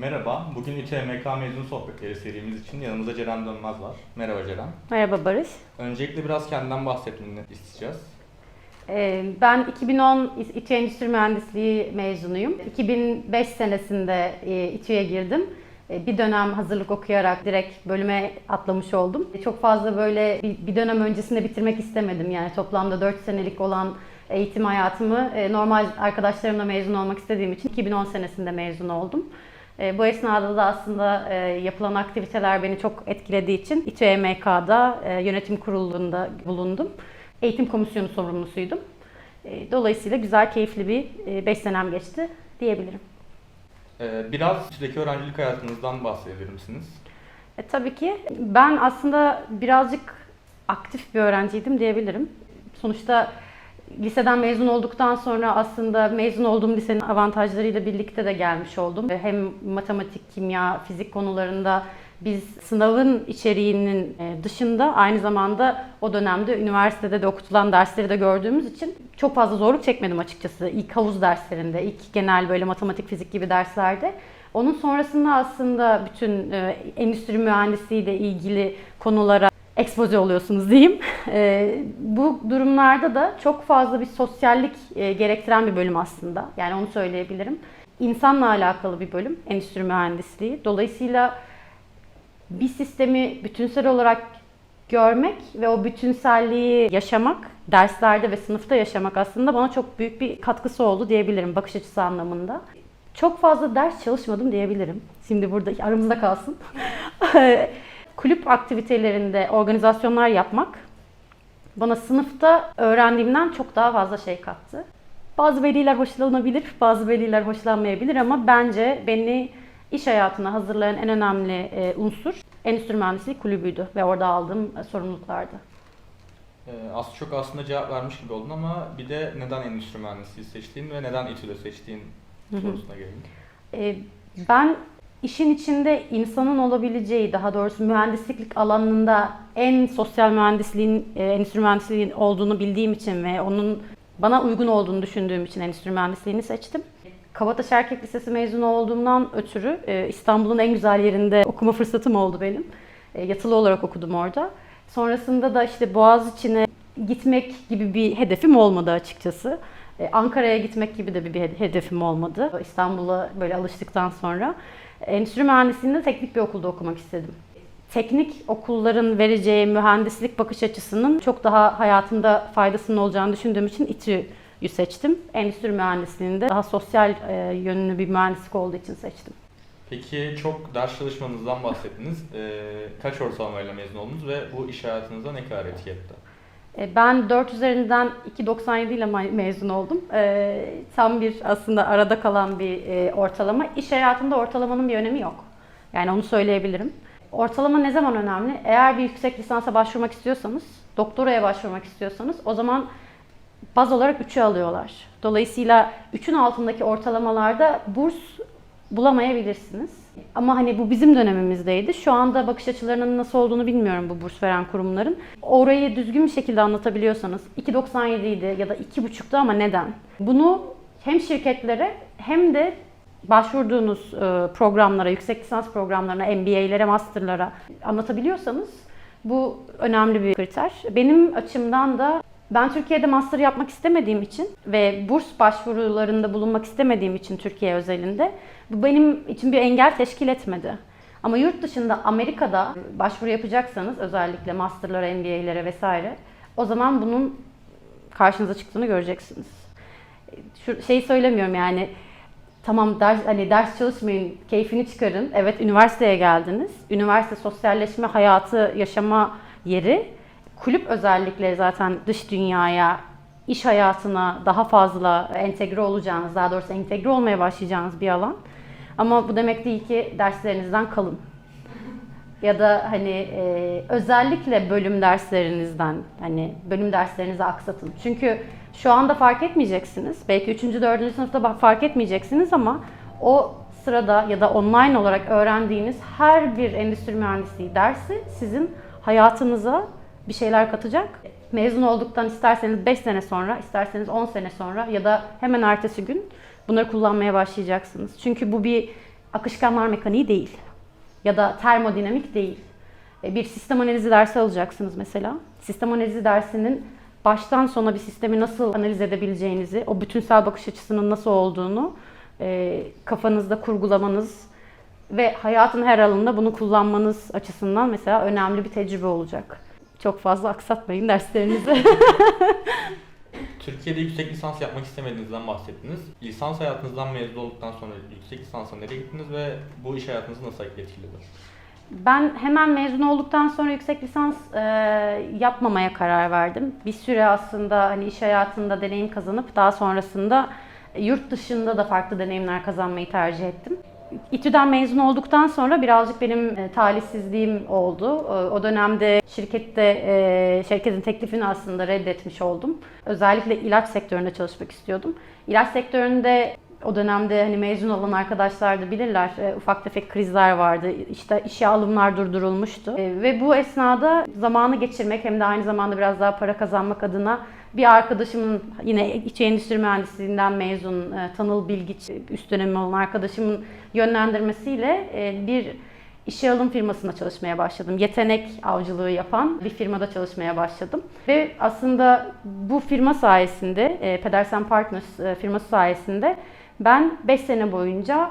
Merhaba, bugün İTMK mezun sohbetleri serimiz için yanımızda Ceren Dönmez var. Merhaba Ceren. Merhaba Barış. Öncelikle biraz kendinden bahsetmeni isteyeceğiz. Ee, Ben 2010 İTÜ Endüstri Mühendisliği mezunuyum. 2005 senesinde e, İTÜ'ye girdim. E, Bir dönem hazırlık okuyarak direkt bölüme atlamış oldum. Çok fazla böyle bir dönem öncesinde bitirmek istemedim. Yani toplamda 4 senelik olan eğitim hayatımı e, normal arkadaşlarımla mezun olmak istediğim için 2010 senesinde mezun oldum. E, Bu esnada da aslında e, yapılan aktiviteler beni çok etkilediği için İTÜ EMK'da e, yönetim kurulunda bulundum. Eğitim komisyonu sorumlusuydum. Dolayısıyla güzel, keyifli bir 5 senem geçti diyebilirim. Biraz İTÜ'deki öğrencilik hayatınızdan bahsedebilir misiniz? E, tabii ki ben aslında birazcık aktif bir öğrenciydim diyebilirim. Sonuçta liseden mezun olduktan sonra aslında mezun olduğum lisenin avantajlarıyla birlikte de gelmiş oldum. Hem matematik, kimya, fizik konularında biz sınavın içeriğinin e, dışında aynı zamanda o dönemde üniversitede de okutulan dersleri de gördüğümüz için çok fazla zorluk çekmedim açıkçası. İlk havuz derslerinde, ilk genel böyle matematik, fizik gibi derslerde. Onun sonrasında aslında bütün e, endüstri mühendisliği ile ilgili konulara ekspoze oluyorsunuz diyeyim. E, bu durumlarda da çok fazla bir sosyallik e, gerektiren bir bölüm aslında. Yani onu söyleyebilirim. İnsanla alakalı bir bölüm endüstri mühendisliği. Dolayısıyla bir sistemi bütünsel olarak görmek ve o bütünselliği yaşamak, derslerde ve sınıfta yaşamak aslında bana çok büyük bir katkısı oldu diyebilirim bakış açısı anlamında. Çok fazla ders çalışmadım diyebilirim. Şimdi burada aramızda kalsın. Kulüp aktivitelerinde organizasyonlar yapmak bana sınıfta öğrendiğimden çok daha fazla şey kattı. Bazı veliler hoşlanabilir, bazı veliler hoşlanmayabilir ama bence beni iş hayatına hazırlayan en önemli e, unsur Endüstri Mühendisliği Kulübü'ydü ve orada aldığım e, sorumluluklardı. Ee, Az çok aslında cevap vermiş gibi oldun ama bir de neden endüstri mühendisliği seçtiğin ve neden İTÜ'de seçtiğin sorusuna gelelim. E, Ben işin içinde insanın olabileceği, daha doğrusu mühendislik alanında en sosyal mühendisliğin, e, endüstri mühendisliğinin olduğunu bildiğim için ve onun bana uygun olduğunu düşündüğüm için endüstri mühendisliğini seçtim. Kabataş Erkek Lisesi mezunu olduğumdan ötürü e, İstanbul'un en güzel yerinde okuma fırsatım oldu benim. E, Yatılı olarak okudum orada. Sonrasında da işte Boğaziçi'ne gitmek gibi bir hedefim olmadı açıkçası. Ankara'ya gitmek gibi de bir hedefim olmadı. İstanbul'a böyle alıştıktan sonra. Endüstri mühendisliğinde teknik bir okulda okumak istedim. Teknik okulların vereceği mühendislik bakış açısının çok daha hayatımda faydasının olacağını düşündüğüm için İTÜ'yü seçtim. Endüstri mühendisliğinde daha sosyal e, yönlü bir mühendislik olduğu için seçtim. Peki çok ders çalışmanızdan bahsettiniz. Ee, Kaç ortalamayla mezun oldunuz ve bu iş hayatınıza ne kadar etki etti? E, Ben 4 üzerinden 2.97 ile me- mezun oldum. E, Tam bir aslında arada kalan bir e, ortalama. İş hayatında ortalamanın bir önemi yok. Yani onu söyleyebilirim. Ortalama ne zaman önemli? Eğer bir yüksek lisansa başvurmak istiyorsanız, doktoraya başvurmak istiyorsanız o zaman baz olarak 3'ü alıyorlar. Dolayısıyla 3'ün altındaki ortalamalarda burs bulamayabilirsiniz. Ama hani bu bizim dönemimizdeydi. Şu anda bakış açılarının nasıl olduğunu bilmiyorum bu burs veren kurumların. Orayı düzgün bir şekilde anlatabiliyorsanız 2.97 idi ya da 2.5'tu ama neden? Bunu hem şirketlere hem de başvurduğunuz e, programlara, yüksek lisans programlarına, MBA'lere, master'lara anlatabiliyorsanız bu önemli bir kriter. Benim açımdan da ben Türkiye'de master yapmak istemediğim için ve burs başvurularında bulunmak istemediğim için Türkiye özelinde bu benim için bir engel teşkil etmedi. Ama yurt dışında Amerika'da başvuru yapacaksanız özellikle master'lara, MBA'lere vesaire o zaman bunun karşınıza çıktığını göreceksiniz. Şu şeyi söylemiyorum yani tamam ders hani ders çalışmayın, keyfini çıkarın. Evet üniversiteye geldiniz. Üniversite sosyalleşme hayatı yaşama yeri. Kulüp özellikle zaten dış dünyaya, iş hayatına daha fazla entegre olacağınız, daha doğrusu entegre olmaya başlayacağınız bir alan. Ama bu demek değil ki derslerinizden kalın. Ya da hani e, özellikle bölüm derslerinizden hani bölüm derslerinizi aksatın. Çünkü şu anda fark etmeyeceksiniz. Belki 3. 4. sınıfta fark etmeyeceksiniz ama o sırada ya da online olarak öğrendiğiniz her bir endüstri mühendisliği dersi sizin hayatınıza bir şeyler katacak. Mezun olduktan isterseniz 5 sene sonra, isterseniz 10 sene sonra ya da hemen ertesi gün bunları kullanmaya başlayacaksınız. Çünkü bu bir akışkanlar mekaniği değil. Ya da termodinamik değil. E, Bir sistem analizi dersi alacaksınız mesela. Sistem analizi dersinin baştan sona bir sistemi nasıl analiz edebileceğinizi, o bütünsel bakış açısının nasıl olduğunu e, kafanızda kurgulamanız ve hayatın her alanında bunu kullanmanız açısından mesela önemli bir tecrübe olacak. Çok fazla aksatmayın derslerinizi. Türkiye'de yüksek lisans yapmak istemediğinizden bahsettiniz. Lisans hayatınızdan mezun olduktan sonra yüksek lisansa nereye gittiniz ve bu iş hayatınızı nasıl etkiledi? Ben hemen mezun olduktan sonra yüksek lisans e, yapmamaya karar verdim. Bir süre aslında hani iş hayatında deneyim kazanıp daha sonrasında yurt dışında da farklı deneyimler kazanmayı tercih ettim. İTÜ'den mezun olduktan sonra birazcık benim e, talihsizliğim oldu. O, o dönemde şirkette e, şirketin teklifini aslında reddetmiş oldum. Özellikle ilaç sektöründe çalışmak istiyordum. İlaç sektöründe o dönemde hani mezun olan arkadaşlar da bilirler e, ufak tefek krizler vardı. İşte işe alımlar durdurulmuştu. E, ve bu esnada zamanı geçirmek hem de aynı zamanda biraz daha para kazanmak adına bir arkadaşımın yine iç endüstri mühendisliğinden mezun e, Tanıl Bilgiç üst dönemi olan arkadaşımın yönlendirmesiyle e, bir işe alım firmasında çalışmaya başladım. Yetenek avcılığı yapan bir firmada çalışmaya başladım. Ve aslında bu firma sayesinde, e, Pedersen Partners firması sayesinde ben 5 sene boyunca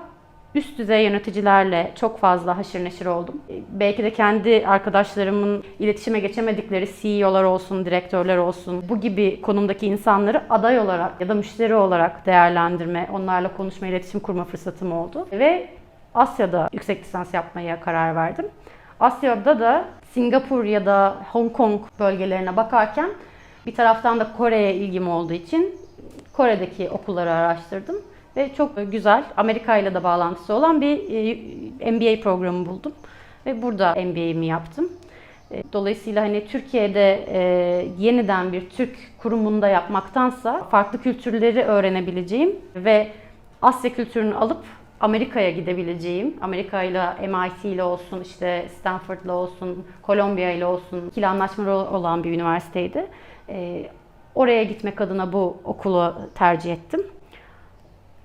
üst düzey yöneticilerle çok fazla haşır neşir oldum. E, Belki de kendi arkadaşlarımın iletişime geçemedikleri CEO'lar olsun, direktörler olsun bu gibi konumdaki insanları aday olarak ya da müşteri olarak değerlendirme, onlarla konuşma, iletişim kurma fırsatım oldu. Ve Asya'da yüksek lisans yapmaya karar verdim. Asya'da da Singapur ya da Hong Kong bölgelerine bakarken bir taraftan da Kore'ye ilgim olduğu için Kore'deki okulları araştırdım. Ve çok güzel, Amerika ile de bağlantısı olan bir e, MBA programı buldum. Ve burada MBA'mi yaptım. E, Dolayısıyla hani Türkiye'de e, yeniden bir Türk kurumunda yapmaktansa farklı kültürleri öğrenebileceğim ve Asya kültürünü alıp Amerika'ya gidebileceğim. Amerika ile MIT ile olsun, işte Stanford'la olsun, Kolombiya ile olsun ikili anlaşmaları olan bir üniversiteydi. E, oraya gitmek adına bu okulu tercih ettim.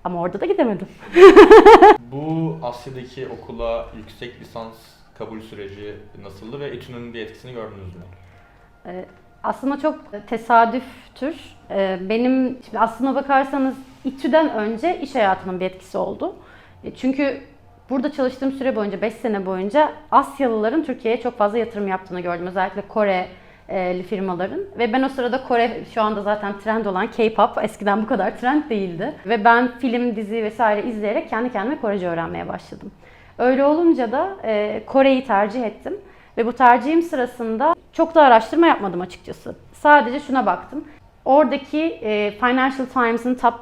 Ama orada da gidemedim. Bu Asya'daki okula yüksek lisans kabul süreci nasıldı ve İTÜ'nün bir etkisini gördünüz mü? Ee, Aslında çok tesadüftür. Ee, Benim şimdi aslına bakarsanız İTÜ'den önce iş hayatımın bir etkisi oldu. E, Çünkü burada çalıştığım süre boyunca 5 sene boyunca Asyalıların Türkiye'ye çok fazla yatırım yaptığını gördüm. Özellikle Koreli firmaların. Ve ben o sırada Kore şu anda zaten trend olan K-pop eskiden bu kadar trend değildi. Ve ben film, dizi vesaire izleyerek kendi kendime Korece öğrenmeye başladım. Öyle olunca da e, Kore'yi tercih ettim. Ve bu tercihim sırasında çok da araştırma yapmadım açıkçası. Sadece şuna baktım. Oradaki e, Financial Times'ın Top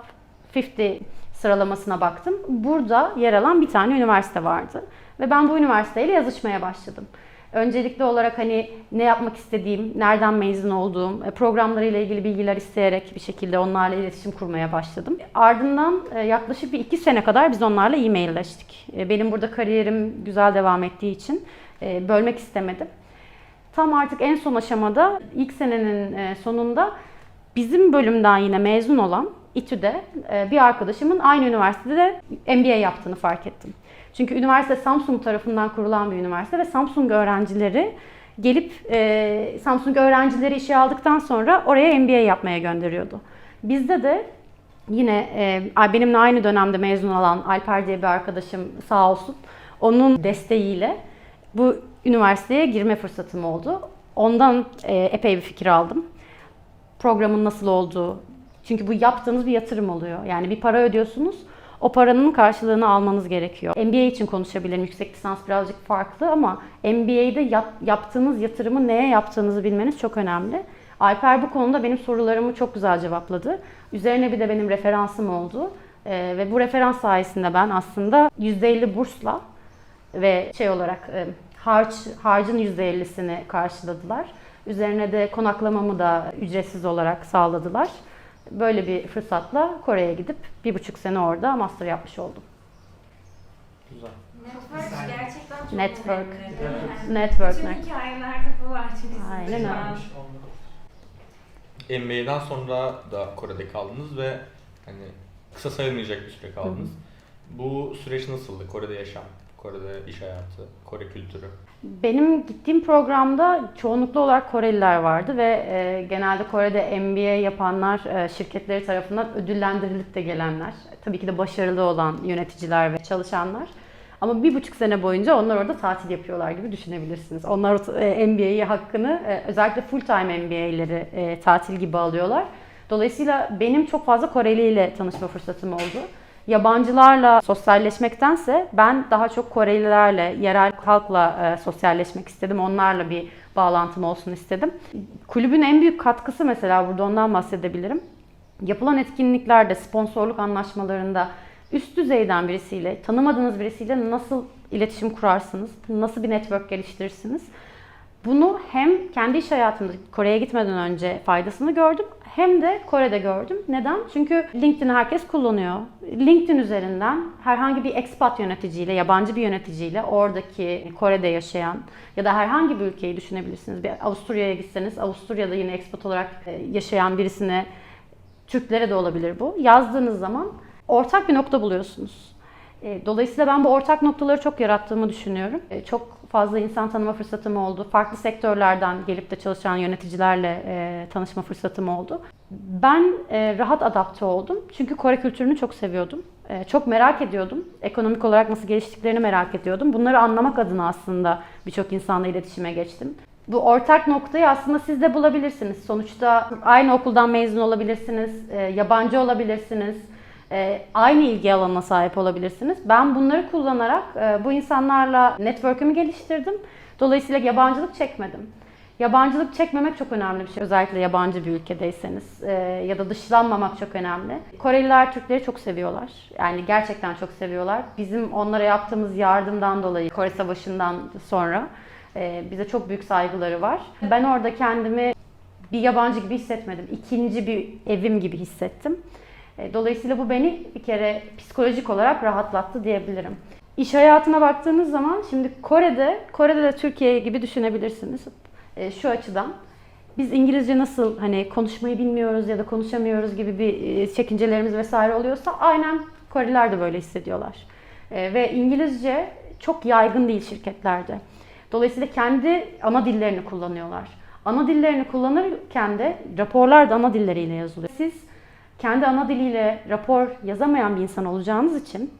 50 sıralamasına baktım. Burada yer alan bir tane üniversite vardı. Ve ben bu üniversiteyle yazışmaya başladım. Öncelikli olarak hani ne yapmak istediğim, nereden mezun olduğum, e, programlarıyla ilgili bilgiler isteyerek bir şekilde onlarla iletişim kurmaya başladım. Ardından e, yaklaşık bir iki sene kadar biz onlarla e-mailleştik. E, Benim burada kariyerim güzel devam ettiği için bölmek istemedim. Tam artık en son aşamada ilk senenin sonunda bizim bölümden yine mezun olan İTÜ'de bir arkadaşımın aynı üniversitede MBA yaptığını fark ettim. Çünkü üniversite Samsung tarafından kurulan bir üniversite ve Samsung öğrencileri gelip e, Samsung öğrencileri işe aldıktan sonra oraya MBA yapmaya gönderiyordu. Bizde de yine e, benimle aynı dönemde mezun olan Alper diye bir arkadaşım sağ olsun onun desteğiyle bu üniversiteye girme fırsatım oldu. Ondan e, epey bir fikir aldım. Programın nasıl olduğu. Çünkü bu yaptığınız bir yatırım oluyor. Yani bir para ödüyorsunuz. O paranın karşılığını almanız gerekiyor. MBA için konuşabilirim. Yüksek lisans birazcık farklı ama MBA'de yap, yaptığınız yatırımı neye yaptığınızı bilmeniz çok önemli. Alper bu konuda benim sorularımı çok güzel cevapladı. Üzerine bir de benim referansım oldu. Ee, ve bu referans sayesinde ben aslında %50 bursla ve şey olarak e, harç harcın %50'sini karşıladılar. Üzerine de konaklamamı da ücretsiz olarak sağladılar. Böyle bir fırsatla Kore'ye gidip bir buçuk sene orada master yapmış oldum. Güzel. Network gerçekten çok Network. önemli. Network, Bütün network. hikayelerde bu var çünkü sizde Aynen şu öyle. an. MBA'den sonra da Kore'de kaldınız ve hani kısa sayılmayacak bir süre kaldınız. Bu süreç nasıldı? Kore'de yaşam, Kore'de iş hayatı, Kore kültürü. Benim gittiğim programda çoğunlukla olarak Koreliler vardı ve e, genelde Kore'de MBA yapanlar e, şirketleri tarafından ödüllendirilip de gelenler. Tabii ki de başarılı olan yöneticiler ve çalışanlar. Ama bir buçuk sene boyunca onlar orada tatil yapıyorlar gibi düşünebilirsiniz. Onlar e, MBA hakkını e, özellikle full time MBA'leri e, tatil gibi alıyorlar. Dolayısıyla benim çok fazla Koreli ile tanışma fırsatım oldu. Yabancılarla sosyalleşmektense ben daha çok Korelilerle, yerel halkla e, sosyalleşmek istedim. Onlarla bir bağlantım olsun istedim. Kulübün en büyük katkısı mesela burada ondan bahsedebilirim. Yapılan etkinliklerde, sponsorluk anlaşmalarında üst düzeyden birisiyle, tanımadığınız birisiyle nasıl iletişim kurarsınız, nasıl bir network geliştirirsiniz? Bunu hem kendi iş hayatımda Kore'ye gitmeden önce faydasını gördüm hem de Kore'de gördüm. Neden? Çünkü LinkedIn herkes kullanıyor. LinkedIn üzerinden herhangi bir expat yöneticiyle, yabancı bir yöneticiyle oradaki Kore'de yaşayan ya da herhangi bir ülkeyi düşünebilirsiniz. Bir Avusturya'ya gitseniz Avusturya'da yine expat olarak e, yaşayan birisine Türklere de olabilir bu. Yazdığınız zaman ortak bir nokta buluyorsunuz. E, Dolayısıyla ben bu ortak noktaları çok yarattığımı düşünüyorum. E, Çok fazla insan tanıma fırsatım oldu. Farklı sektörlerden gelip de çalışan yöneticilerle e, tanışma fırsatım oldu. Ben rahat adapte oldum. Çünkü Kore kültürünü çok seviyordum. Çok merak ediyordum. Ekonomik olarak nasıl geliştiklerini merak ediyordum. Bunları anlamak adına aslında birçok insanla iletişime geçtim. Bu ortak noktayı aslında siz de bulabilirsiniz. Sonuçta aynı okuldan mezun olabilirsiniz, yabancı olabilirsiniz, e, aynı ilgi alanına sahip olabilirsiniz. Ben bunları kullanarak e, bu insanlarla network'ümü geliştirdim. Dolayısıyla yabancılık çekmedim. Yabancılık çekmemek çok önemli bir şey. Özellikle yabancı bir ülkedeyseniz e, ya da dışlanmamak çok önemli. Koreliler Türkleri çok seviyorlar. Yani gerçekten çok seviyorlar. Bizim onlara yaptığımız yardımdan dolayı Kore Savaşı'ndan sonra bize çok büyük saygıları var. Ben orada kendimi bir yabancı gibi hissetmedim. İkinci bir evim gibi hissettim. E, Dolayısıyla bu beni bir kere psikolojik olarak rahatlattı diyebilirim. İş hayatına baktığınız zaman şimdi Kore'de, Kore'de de Türkiye gibi düşünebilirsiniz. E, şu açıdan. Biz İngilizce nasıl hani konuşmayı bilmiyoruz ya da konuşamıyoruz gibi bir e, çekincelerimiz vesaire oluyorsa aynen Koreliler de böyle hissediyorlar. Ve İngilizce çok yaygın değil şirketlerde. Dolayısıyla kendi ana dillerini kullanıyorlar. Ana dillerini kullanırken de raporlar da ana dilleriyle yazılıyor. Siz kendi ana diliyle rapor yazamayan bir insan olacağınız için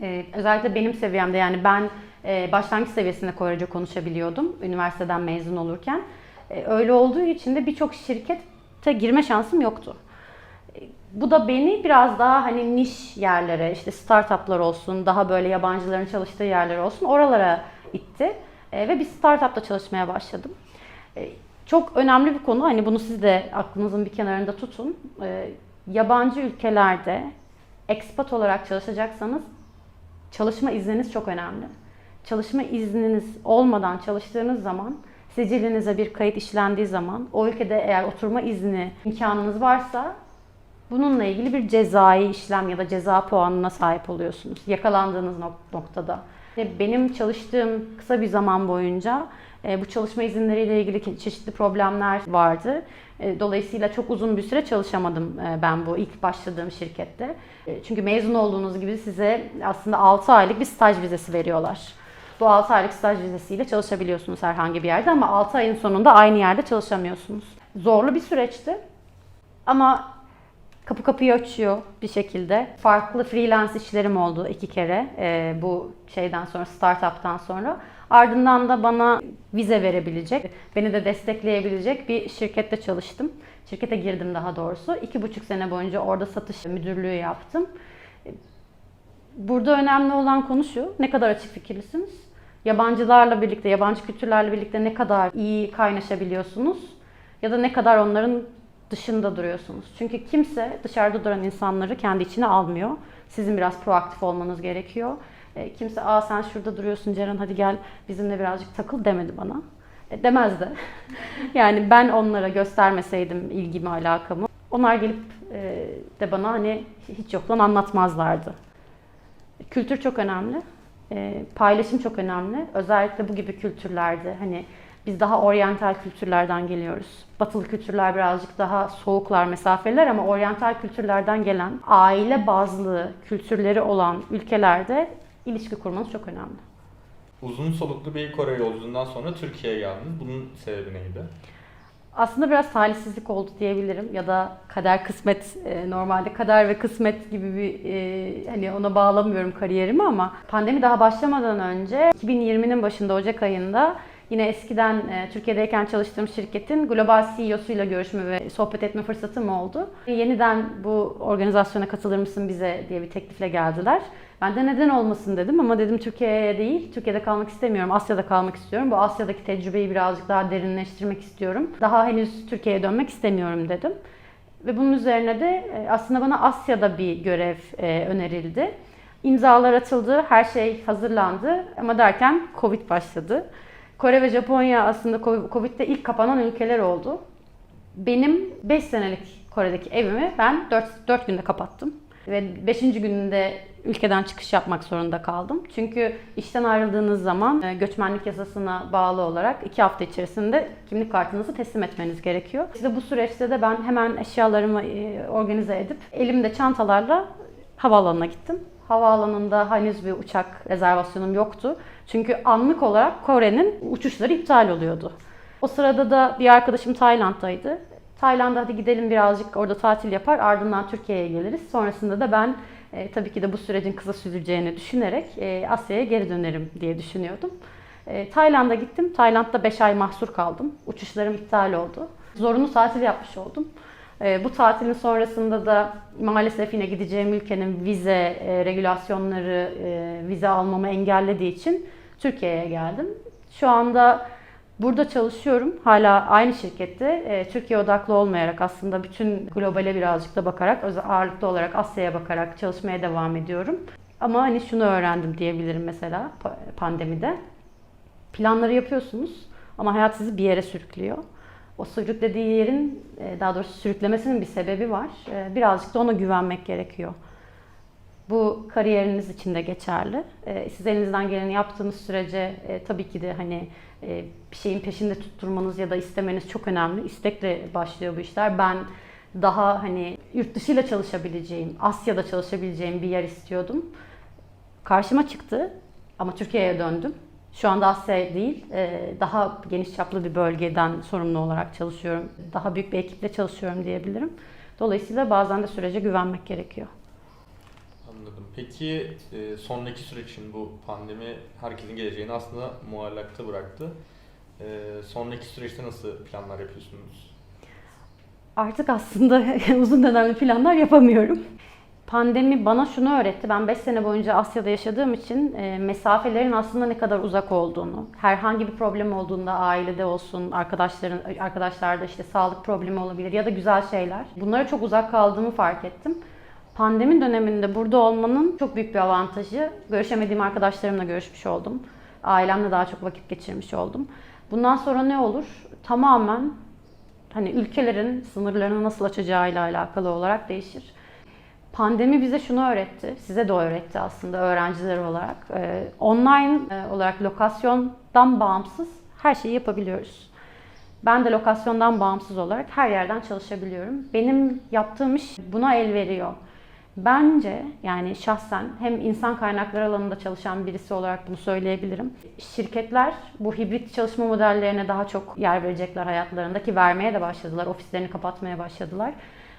e, özellikle benim seviyemde yani ben e, başlangıç seviyesinde Korece konuşabiliyordum üniversiteden mezun olurken. E, öyle olduğu için de birçok şirkete girme şansım yoktu. E, Bu da beni biraz daha hani niş yerlere, işte startuplar olsun, daha böyle yabancıların çalıştığı yerler olsun oralara itti. E, ve bir startupta çalışmaya başladım. E, çok önemli bir konu, hani bunu siz de aklınızın bir kenarında tutun. E, yabancı ülkelerde expat olarak çalışacaksanız çalışma izniniz çok önemli. Çalışma izniniz olmadan çalıştığınız zaman sicilinize bir kayıt işlendiği zaman o ülkede eğer oturma izni imkanınız varsa bununla ilgili bir cezai işlem ya da ceza puanına sahip oluyorsunuz yakalandığınız nok- noktada. Benim çalıştığım kısa bir zaman boyunca bu çalışma izinleriyle ilgili çeşitli problemler vardı. E, Dolayısıyla çok uzun bir süre çalışamadım e, ben bu ilk başladığım şirkette. E, Çünkü mezun olduğunuz gibi size aslında 6 aylık bir staj vizesi veriyorlar. Bu 6 aylık staj vizesiyle çalışabiliyorsunuz herhangi bir yerde ama 6 ayın sonunda aynı yerde çalışamıyorsunuz. Zorlu bir süreçti. Ama kapı kapıyı açıyor bir şekilde. Farklı freelance işlerim oldu iki kere e, bu şeyden sonra, startup'tan sonra. Ardından da bana vize verebilecek, beni de destekleyebilecek bir şirkette çalıştım. Şirkete girdim daha doğrusu. İki buçuk sene boyunca orada satış müdürlüğü yaptım. Burada önemli olan konu şu, ne kadar açık fikirlisiniz? Yabancılarla birlikte, yabancı kültürlerle birlikte ne kadar iyi kaynaşabiliyorsunuz? Ya da ne kadar onların dışında duruyorsunuz? Çünkü kimse dışarıda duran insanları kendi içine almıyor. Sizin biraz proaktif olmanız gerekiyor. E, Kimse aa sen şurada duruyorsun Ceren hadi gel bizimle birazcık takıl demedi bana. E, demezdi. yani ben onlara göstermeseydim ilgimi, alakamı onlar gelip e, de bana hani hiç yoktan anlatmazlardı. Kültür çok önemli. E, paylaşım çok önemli. Özellikle bu gibi kültürlerde hani Biz daha oryantal kültürlerden geliyoruz. Batılı kültürler birazcık daha soğuklar, mesafeler ama oryantal kültürlerden gelen aile bazlı kültürleri olan ülkelerde ilişki kurmanız çok önemli. Uzun soluklu bir Kore yolculuğundan sonra Türkiye'ye geldiniz. Bunun sebebi neydi? Aslında biraz talihsizlik oldu diyebilirim ya da kader kısmet e, normalde kader ve kısmet gibi bir e, hani ona bağlamıyorum kariyerimi ama pandemi daha başlamadan önce 2020'nin başında Ocak ayında yine eskiden e, Türkiye'deyken çalıştığım şirketin global CEO'suyla görüşme ve sohbet etme fırsatım oldu. Yeniden bu organizasyona katılır mısın bize diye bir teklifle geldiler. Ben de neden olmasın dedim ama dedim Türkiye'ye değil, Türkiye'de kalmak istemiyorum, Asya'da kalmak istiyorum. Bu Asya'daki tecrübeyi birazcık daha derinleştirmek istiyorum. Daha henüz Türkiye'ye dönmek istemiyorum dedim. Ve bunun üzerine de e, aslında bana Asya'da bir görev e, önerildi. İmzalar atıldı, her şey hazırlandı ama derken Covid başladı. Kore ve Japonya aslında Covid'de ilk kapanan ülkeler oldu. Benim 5 senelik Kore'deki evimi ben 4, 4 günde kapattım. Ve 5. gününde ülkeden çıkış yapmak zorunda kaldım. Çünkü işten ayrıldığınız zaman e, göçmenlik yasasına bağlı olarak 2 hafta içerisinde kimlik kartınızı teslim etmeniz gerekiyor. İşte bu süreçte de ben hemen eşyalarımı e, organize edip elimde çantalarla havaalanına gittim. Havaalanında henüz bir uçak rezervasyonum yoktu. Çünkü anlık olarak Kore'nin uçuşları iptal oluyordu. O sırada da bir arkadaşım Tayland'daydı. Tayland'a hadi gidelim birazcık orada tatil yapar ardından Türkiye'ye geliriz. Sonrasında da ben e, tabii ki de bu sürecin kısa süreceğini düşünerek e, Asya'ya geri dönerim diye düşünüyordum. E, Tayland'a gittim. Tayland'da 5 ay mahsur kaldım. Uçuşlarım iptal oldu. Zorunlu tatil yapmış oldum. E, bu tatilin sonrasında da maalesef yine gideceğim ülkenin vize e, regülasyonları e, vize almamı engellediği için Türkiye'ye geldim. Şu anda Burada çalışıyorum. Hala aynı şirkette. E, Türkiye odaklı olmayarak aslında bütün globale birazcık da bakarak, ağırlıklı olarak Asya'ya bakarak çalışmaya devam ediyorum. Ama hani şunu öğrendim diyebilirim mesela pa- pandemide. Planları yapıyorsunuz ama hayat sizi bir yere sürüklüyor. O sürüklediği yerin, e, daha doğrusu sürüklemesinin bir sebebi var. E, Birazcık da ona güvenmek gerekiyor. Bu kariyeriniz için de geçerli. Siz elinizden geleni yaptığınız sürece tabii ki de hani bir şeyin peşinde tutturmanız ya da istemeniz çok önemli. İstekle başlıyor bu işler. Ben daha hani yurt dışıyla çalışabileceğim, Asya'da çalışabileceğim bir yer istiyordum. Karşıma çıktı ama Türkiye'ye döndüm. Şu anda Asya değil, e, daha geniş çaplı bir bölgeden sorumlu olarak çalışıyorum. Daha büyük bir ekiple çalışıyorum diyebilirim. Dolayısıyla bazen de sürece güvenmek gerekiyor. Anladım. Peki e, sonraki süreç için bu pandemi herkesin geleceğini aslında muallakta bıraktı. E, sonraki süreçte nasıl planlar yapıyorsunuz? Artık aslında uzun dönemli planlar yapamıyorum. Pandemi bana şunu öğretti. Ben 5 sene boyunca Asya'da yaşadığım için e, mesafelerin aslında ne kadar uzak olduğunu, herhangi bir problem olduğunda ailede olsun, arkadaşların arkadaşlarda işte sağlık problemi olabilir ya da güzel şeyler. Bunlara çok uzak kaldığımı fark ettim. Pandemi döneminde burada olmanın çok büyük bir avantajı. Görüşemediğim arkadaşlarımla görüşmüş oldum. Ailemle daha çok vakit geçirmiş oldum. Bundan sonra ne olur? Tamamen hani ülkelerin sınırlarını nasıl açacağıyla alakalı olarak değişir. Pandemi bize şunu öğretti, size de öğretti aslında öğrenciler olarak. Ee, online e, olarak lokasyondan bağımsız her şeyi yapabiliyoruz. Ben de lokasyondan bağımsız olarak her yerden çalışabiliyorum. Benim yaptığım iş buna el veriyor. Bence yani şahsen hem insan kaynakları alanında çalışan birisi olarak bunu söyleyebilirim. Şirketler bu hibrit çalışma modellerine daha çok yer verecekler hayatlarında ki vermeye de başladılar. Ofislerini kapatmaya başladılar.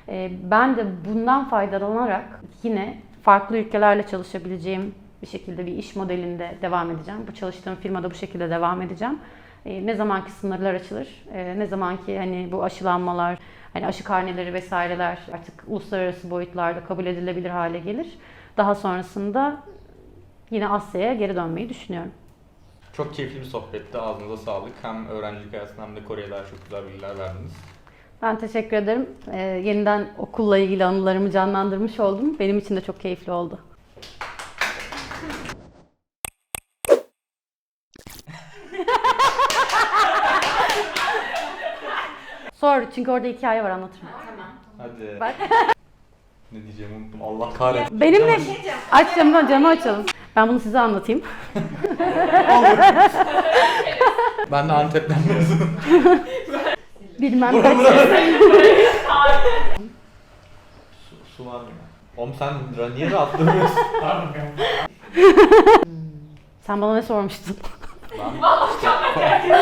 Ee, Ben de bundan faydalanarak yine farklı ülkelerle çalışabileceğim bir şekilde bir iş modelinde devam edeceğim. Bu çalıştığım firmada bu şekilde devam edeceğim. Ee, Ne zamanki sınırlar açılır, e, ne zamanki hani bu aşılanmalar, hani aşı karneleri vesaireler artık uluslararası boyutlarda kabul edilebilir hale gelir. Daha sonrasında yine Asya'ya geri dönmeyi düşünüyorum. Çok keyifli bir sohbetti. Ağzınıza sağlık. Hem öğrencilik hayatında hem de Kore'ye dair çok güzel bilgiler verdiniz. Ben teşekkür ederim. Ee, yeniden okulla ilgili anılarımı canlandırmış oldum. Benim için de çok keyifli oldu. Sor çünkü orada hikaye var anlatırım. Tamam. Hadi. Bak. Ne diyeceğimi unuttum. Allah kahretsin. Benimle aç camı, camı açalım. Ben bunu size anlatayım. Ben de Antep'ten mezunum. Bilmem kaç. Su, su var mı? Oğlum sen niye rahat duruyorsun? Sen bana ne sormuştun? Ben